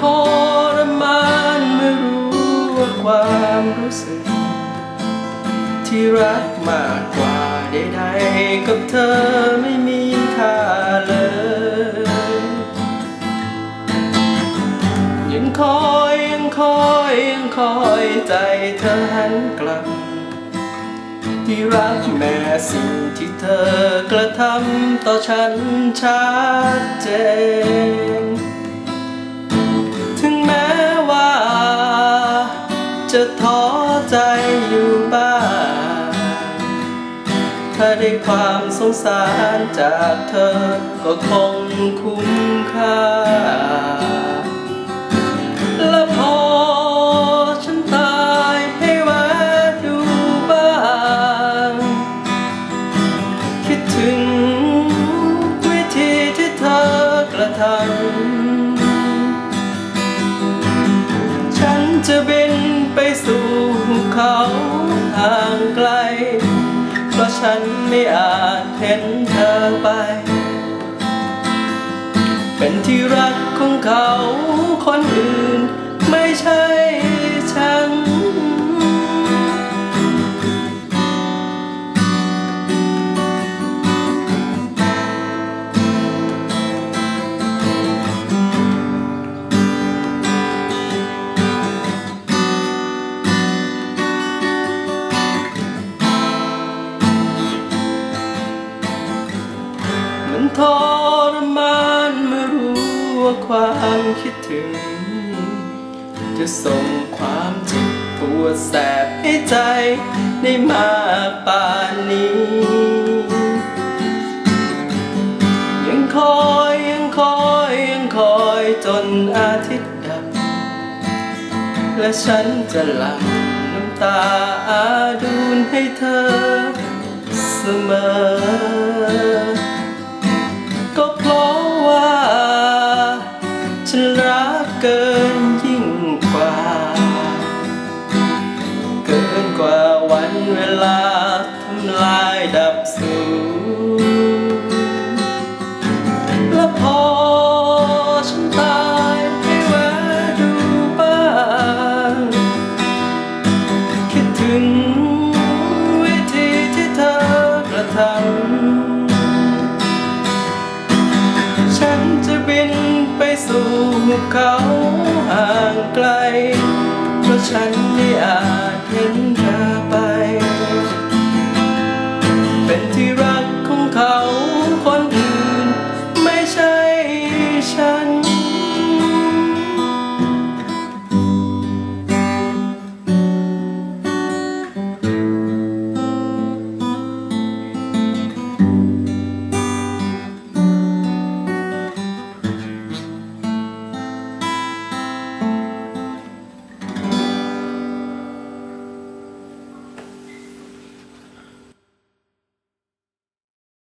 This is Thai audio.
ทรมานไม่รู้ว่าความรู้สึก ที่รักมากกว่าใดๆกับเธอไม่มีค่าเลย ยังคอยยังคอยยังคอยใจเธอหันกลับ ที่รักแม่สิ่งที่เธอกระทำต่อฉันชัดเจน จะท้อใจอยู่บ้าง ถ้าได้ความสงสารจากเธอ ก็คงคุ้มค่า และพอฉันตายให้แวะดูบ้าง คิดถึงวิธีที่เธอกระทำ ไม่อาจเห็นเธอไป เป็นที่รักของเขาคนอื่นไม่ใช่ มันทรมานเมื่อรู้ว่าความคิดถึง จะส่งความเจ็บปวดแสบให้ใจได้มากป่านนี้ ยังคอยยังคอยยังคอยจนอาทิตย์ดับ และฉันจะหลั่งน้ำตาอาดูนให้เธอเสมอ ฉันรักเกินยิ่งกว่า เกินกว่าวันเวลาทำลายดับสูญและพอฉันตายให้แวะดูบ้างคิดถึง สู่เขาห่างไกล เพราะฉันไม่อาจเห็น